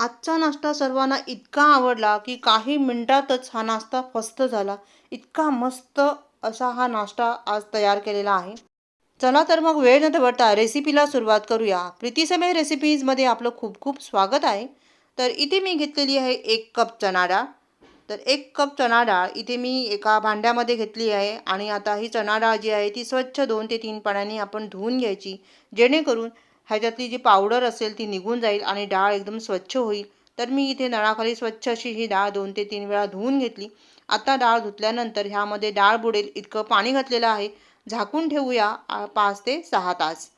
आजचा नाश्ता सर्वांना इतका आवडला की काही मिनटातच हा नाश्ता फस्त झाला. इतका मस्त असा हा नाश्ता आज तयार केलेला आहे. चला तर मग वेळ न दवडता रेसिपीला सुरुवात करूया. प्रीतीसमय रेसिपीजमध्ये आपलं खूप खूप स्वागत आहे. तर इथे मी घेतलेली आहे एक कप चणा डाळ. तर एक कप चणा डाळ इथे मी एका भांड्यामध्ये घेतली आहे आणि आता ही चणा डाळ जी आहे ती स्वच्छ दोन ते तीन पाण्याने आपण धुवून घ्यायची. जेणेकरून ह्याच्यातली जी पावडर असेल ती निघून जाईल आणि डाळ एकदम स्वच्छ होईल. तर मी इथे नळाखाली स्वच्छ अशी ही डाळ दोन ते तीन वेळा धुवून घेतली. आता डाळ धुतल्यानंतर ह्यामध्ये डाळ बुडेल इतकं पाणी घातलेलं आहे. झाकून ठेवूया आ, पाच ते सहा तास.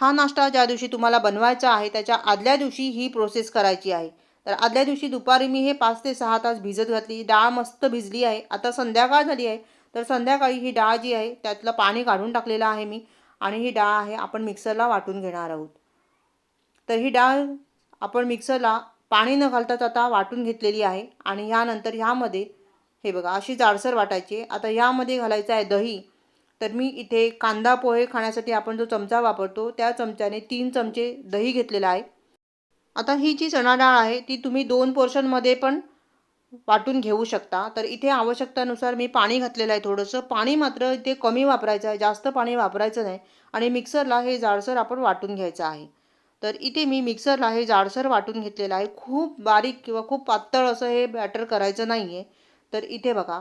हा नाश्ता ज्या दिवशी तुम्हाला बनवायचा आहे त्याच्या आदल्या दिवशी ही प्रोसेस करायची आहे. तर आदल्या दिवशी दुपारी मी हे पाच ते सहा तास भिजत घातली. डाळ मस्त भिजली आहे. आता संध्याकाळ झाली आहे. तर संध्याकाळी ही डाळ जी आहे त्यातलं पाणी काढून टाकलेलं आहे मी. आणि ही डाळ आहे आपण मिक्सरला वाटून घेणार आहोत. तर ही डाळ आपण मिक्सरला पाणी न घालताच आता वाटून घेतलेली आहे आणि ह्यानंतर ह्यामध्ये हे बघा अशी जाडसर वाटायची आहे. आता ह्यामध्ये घालायचं आहे दही. तर मी इथे कांदा पोहे खाण्यासाठी आपण जो चमचा वापरतो त्या चमच्याने तीन चमचे दही घेतलेला आहे. आता ही जी चणा डाळ आहे ती तुम्ही दोन पोर्शनमध्ये पण वाटून घेऊ शकता. तर इथे आवश्यकतानुसार मी पाणी घातलेलं आहे थोडंसं. पाणी मात्र इथे कमी वापरायचं आहे. जास्त पाणी वापरायचं नाही. आणि मिक्सरला हे जाडसर आपण वाटून घ्यायचं आहे. तर इथे मी मिक्सरला हे जाडसर वाटून घेतलेलं आहे. खूप बारीक किंवा खूप पातळ असं हे बॅटर करायचं नाही आहे तर इथे बघा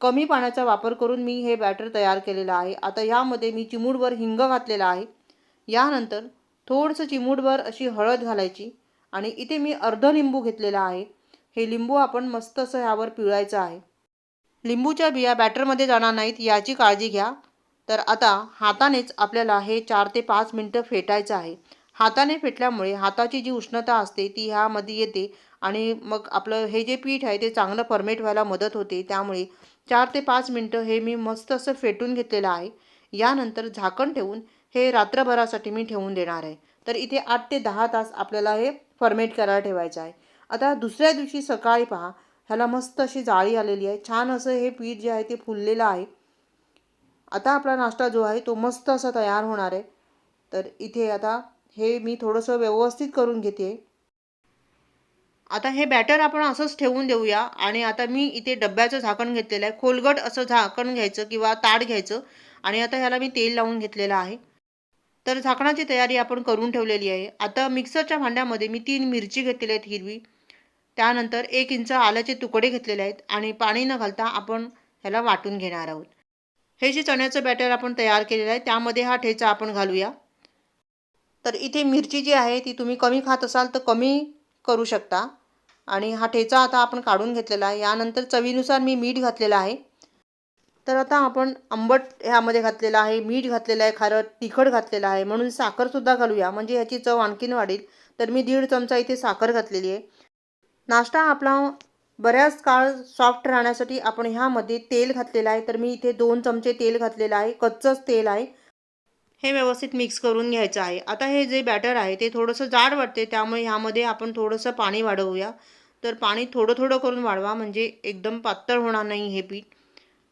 कमी पाण्याचा वापर करून मी हे बॅटर तयार केलेलं आहे. आता यामध्ये मी चिमूडभर हिंग घातलेला आहे. यानंतर थोडंसं चिमूडभर अशी हळद घालायची. आणि इथे मी अर्ध लिंबू घेतलेला आहे. हे लिंबू आपण मस्त असं ह्यावर पिळायचं आहे. लिंबूच्या बिया बॅटरमध्ये जाणार नाहीत याची काळजी घ्या. तर आता हातानेच आपल्याला हे चार ते पाच मिनटं फेटायचं आहे. हाताने फेटल्यामुळे हाताची जी उष्णता असते ती ह्यामध्ये येते आणि मग आपलं हे जे पीठ आहे ते चांगलं फर्मेट व्हायला मदत होते. त्यामुळे चार ते पाच मिनटं हे मी मस्त असं फेटून घेतलेलं आहे. यानंतर झाकण ठेवून हे रात्रभरासाठी मी ठेवून देणार आहे. तर इथे आठ ते दहा तास आपल्याला हे फर्मेट करायला ठेवायचं आहे. आता दुसऱ्या दिवशी सकाळी पहा ह्याला मस्त अशी जाळी आलेली आहे. छान असं हे पीठ जे आहे ते फुललेलं आहे. आता आपला नाश्ता जो आहे तो मस्त असा तयार होणार आहे. तर इथे आता हे मी थोडंसं व्यवस्थित करून घेते. आता हे बॅटर आपण असंच ठेवून देऊया आणि आता मी इथे डब्याचं झाकण घेतलेलं आहे. खोलगट असं झाकण घ्यायचं किंवा ताट घ्यायचं आणि आता ह्याला मी तेल लावून घेतलेलं आहे. तर झाकणाची तयारी आपण करून ठेवलेली आहे. आता मिक्सरच्या भांड्यामध्ये मी तीन मिरची घेतलेली आहेत हिरवी. त्यानंतर एक इंच आल्याचे तुकडे घेतलेले आहेत आणि पाणी न घालता आपण ह्याला वाटून घेणार आहोत. हे जे चण्याचं बॅटर आपण तयार केलेलं आहे त्यामध्ये हा ठेचा आपण घालूया. तर इथे मिरची जी आहे ती तुम्ही कमी खात असाल तर कमी करू शकता. आणि हा ठेचा आता आपण काढून घेतलेला आहे. यानंतर चवीनुसार मी मीठ घातलेलं आहे. तर आता आपण आंबट ह्यामध्ये घातलेलं आहे मीठ घातलेलं आहे खारट तिखट घातलेलं आहे. म्हणून साखरसुद्धा घालूया. म्हणजे ह्याची चव आणखीन वाढेल. तर मी दीड चमचा इथे साखर घातलेली आहे. नाश्ता आपला बऱ्याच काळ सॉफ्ट राहण्यासाठी आपण ह्यामध्ये तेल घातलेलं आहे. तर मी इथे दोन चमचे तेल घातलेलं आहे. कच्चंच तेल आहे. हे व्यवस्थित मिक्स करून घ्यायचं आहे. आता हे जे बॅटर आहे ते थोडंसं जाड वाटते. त्यामुळे ह्यामध्ये आपण थोडंसं पाणी वाढवूया. तर पाणी थोडं थोडं करून वाढवा. म्हणजे एकदम पातळ होणार नाही हे पीठ.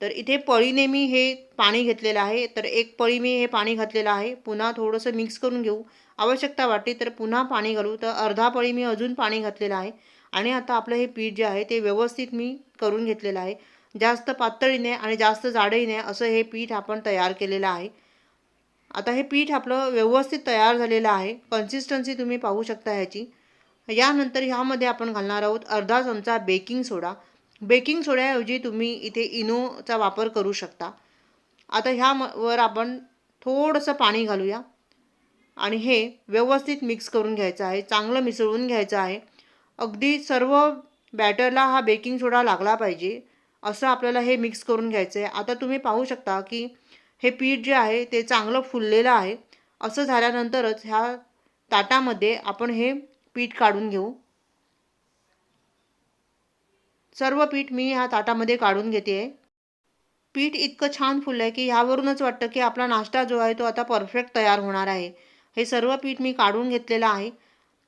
तर इथे पळीने मी हे पाणी घेतलेलं आहे. तर एक पळी मी हे पाणी घातलेलं आहे. पुन्हा थोडंसं मिक्स करून घेऊ. आवश्यकता वाटते तर पुन्हा पाणी घालू. तर अर्धा पळी मी अजून पाणी घातलेलं आहे. आणि आता आपलं हे पीठ जे आहे ते व्यवस्थित मी करून घेतलेलं आहे. जास्त पातळी नाही आणि जास्त जाडही नाही असं हे पीठ आपण तयार केलेलं आहे. आता हे पीठ आपलं व्यवस्थित तयार झालेलं आहे. कन्सिस्टन्सी तुम्ही पाहू शकता ह्याची. यानंतर ह्यामध्ये आपण घालणार आहोत अर्धा चमचा बेकिंग सोडा बेकिंग सोड्याऐवजी तुम्ही इथे इनोचा वापर करू शकता. आता ह्यावर आपण थोडंसं पाणी घालूया. आणि हे व्यवस्थित मिक्स करून घ्यायचं आहे. चांगलं मिसळून घ्यायचं आहे. अगदी सर्व बॅटरला हा बेकिंग सोडा लागला पाहिजे असं आपल्याला हे मिक्स करून घ्यायचं आहे आता तुम्ही पाहू शकता की हे पीठ जे आहे ते चांगलं फुललेलं आहे. असं झाल्यानंतरच ह्या ताटामध्ये आपण हे पीठ काढून घेऊ. सर्व पीठ मी ह्या ताटामध्ये काढून घेते. आहे पीठ इतकं छान फुललं आहे की ह्यावरूनच वाटतं की आपला नाश्ता जो आहे तो आता परफेक्ट तयार होणार आहे. हे सर्व पीठ मी काढून घेतलेलं आहे.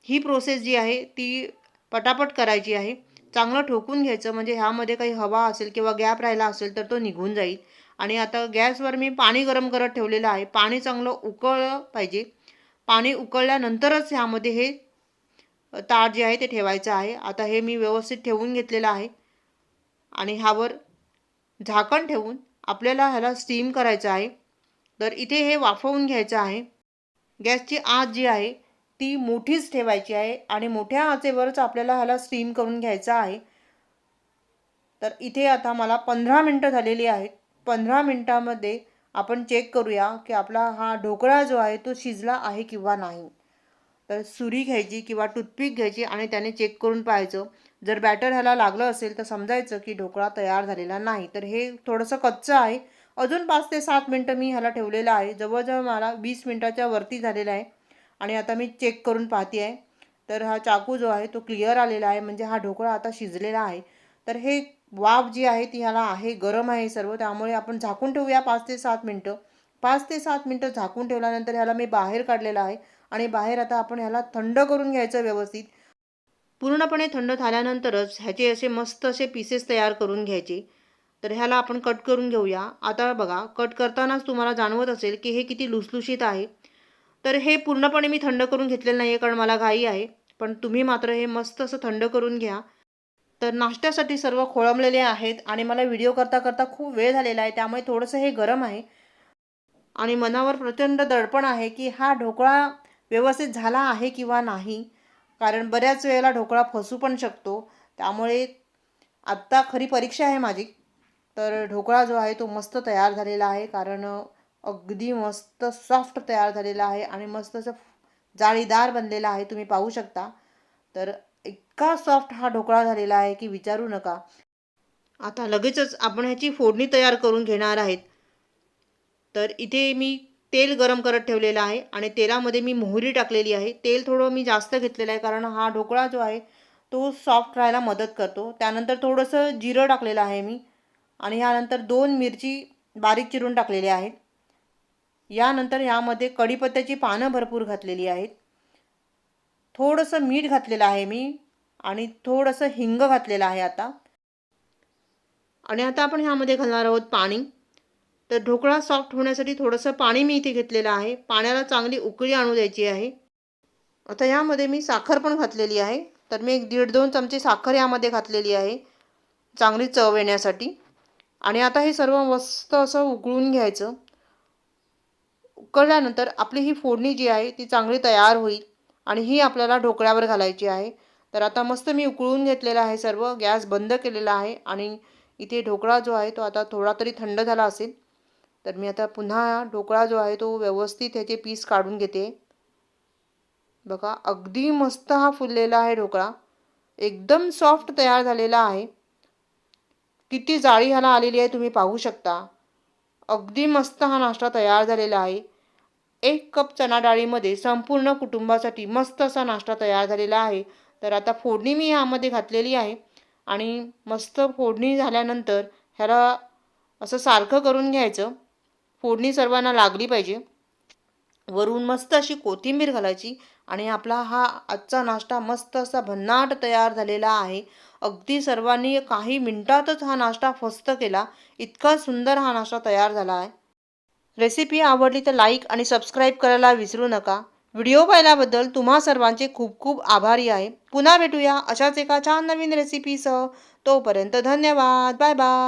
ही प्रोसेस जी आहे ती पटापट करायची आहे. चांगलं ठोकून घ्यायचं म्हणजे ह्यामध्ये काही हवा असेल किंवा गॅप राहिला असेल तर तो निघून जाईल. आणि आता गॅसवर मी पाणी गरम करत ठेवलेलं आहे. पाणी चांगलं उकळलं पाहिजे. पाणी उकळल्यानंतरच ह्यामध्ये हे ताट जे आहे ते ठेवायचं आहे. आता हे मी व्यवस्थित ठेवून घेतलेलं आहे. आणि ह्यावर झाकण ठेवून आपल्याला ह्याला स्टीम करायचं आहे. तर इथे हे वाफवून घ्यायचं आहे. गॅसची आत जी आहे ती मोठीच ठेवायची आहे आणि मोठ्या आचेवरच आपल्याला ह्याला स्टीम करून घ्यायचं आहे. तर इथे आता मला पंधरा मिनटं झालेली आहेत. पंधरा मिनटामध्ये आपण चेक करूया की आपला हा ढोकळा जो आहे तो शिजला आहे किंवा नाही. तर सुरी घ्यायची किंवा टूथपिक घ्यायची आणि त्याने चेक करून पाहायचं. जर बॅटर ह्याला लागलं असेल तर समजायचं की ढोकळा तयार झालेला नाही. तर हे थोडंसं कच्चं आहे. अजून पाच ते सात मिनटं मी ह्याला ठेवलेलं आहे. जवळजवळ मला वीस मिनटाच्या वरती झालेला आहे. आणि आता मी चेक करून पाहते आहे तर हा चाकू जो आहे तो क्लिअर आलेला आहे. म्हणजे हा ढोकळा आता शिजलेला आहे. तर हे वाफ जी आहे ती ह्याला आहे गरम आहे सर्व. त्यामुळे आपण झाकून ठेवूया पाच ते सात मिनटं. पाच ते सात मिनटं झाकून ठेवल्यानंतर ह्याला मी बाहेर काढलेला आहे. आणि बाहेर आता आपण ह्याला थंड करून घ्यायचं व्यवस्थित. पूर्णपणे थंड झाल्यानंतरच ह्याचे असे मस्त असे पीसेस तयार करून घ्यायचे. तर ह्याला आपण कट करून घेऊया. आता बघा कट करतानाच तुम्हाला जाणवत असेल की हे किती लुसलुशीत आहे. तर हे पूर्णपणे मी थंड करून घेतलेलं नाही आहे कारण मला घाई आहे. पण तुम्ही मात्र हे मस्त असं थंड करून घ्या. तर नाश्त्यासाठी सर्व खोळंबलेले आहेत आणि मला व्हिडिओ करता करता खूप वेळ झालेला आहे त्यामुळे थोडंसं हे गरम आहे. आणि मनावर प्रचंड दडपण आहे की हा ढोकळा व्यवस्थित झाला आहे किंवा नाही. कारण बऱ्याच वेळेला ढोकळा फसू पण शकतो. त्यामुळे आत्ता खरी परीक्षा आहे माझी. तर ढोकळा जो आहे तो मस्त तयार झालेला आहे कारण अगदी मस्त सॉफ्ट तयार झालेला आहे आणि मस्त असं जाळीदार बनलेला आहे तुम्ही पाहू शकता. तर इतका सॉफ्ट हा ढोकळा झालेला आहे की विचारू नका. आता लगेचच आपण ह्याची फोडणी तयार करून घेणार आहेत. तर इथे मी तेल गरम करत ठेवलेलं आहे आणि तेलामध्ये मी मोहरी टाकलेली आहे. तेल थोडं मी जास्त घेतलेलं आहे कारण हा ढोकळा जो आहे तो सॉफ्ट राहायला मदत करतो. त्यानंतर थोडंसं जिरं टाकलेलं आहे मी आणि ह्यानंतर दोन मिरची बारीक चिरून टाकलेली आहेत यानंतर यामध्ये कढीपत्त्याची पानं भरपूर घातलेली आहेत. थोडंसं मीठ घातलेलं आहे मी आणि थोडंसं हिंग घातलेलं आहे आता. आणि आता आपण ह्यामध्ये घालणार आहोत पाणी. तर ढोकळा सॉफ्ट होण्यासाठी थोडंसं पाणी मी इथे घेतलेलं आहे. पाण्याला चांगली उकळी आणू द्यायची आहे. आता यामध्ये मी साखर पण घातलेली आहे. तर मी एक दीड दोन चमचे साखर यामध्ये घातलेली आहे. चांगली चव येण्यासाठी. आणि आता हे सर्व मस्त असं उकळून घ्यायचं. उकळल्यानंतर आपली ही फोडणी जी आहे ती चांगली तयार होईल आणि ही आपल्याला ढोकळ्यावर घालायची आहे. तर आता मस्त मी उकळून घेतलेलं आहे सर्व गॅस बंद केलेला आहे आणि इथे ढोकळा जो आहे तो आता थोडा तरी थंड झाला असेल. तर मी आता पुन्हा ढोकळा जो आहे तो व्यवस्थित ह्याचे पीस काढून घेते. बघा अगदी मस्त हा फुललेला आहे ढोकळा. एकदम सॉफ्ट तयार झालेला आहे. किती जाळी ह्याला आलेली आहे तुम्ही पाहू शकता. अगदी मस्त हा नाश्ता तयार झालेला आहे. एक कप चणा डाळीमध्ये संपूर्ण कुटुंबासाठी मस्त असा नाश्ता तयार झालेला आहे. तर आता फोडणी मी ह्यामध्ये घातलेली आहे. आणि मस्त फोडणी झाल्यानंतर ह्याला असं सारखं करून घ्यायचं. फोडणी सर्वांना लागली पाहिजे. वरून मस्त अशी कोथिंबीर घालायची. आणि आपला हा आजचा नाश्ता मस्त असा भन्नाट तयार झालेला आहे. अगदी सर्वांनी काही मिनटातच हा नाश्ता फस्त केला. इतका सुंदर हा नाश्ता तयार झाला आहे. रेसिपी आवडली तर लाईक आणि सबस्क्राईब करायला विसरू नका. व्हिडिओ पाहिल्याबद्दल तुम्हा सर्वांचे खूप खूप आभारी आहे. पुन्हा भेटूया अशाच एका छान नवीन रेसिपीसह तोपर्यंत धन्यवाद. Bye bye.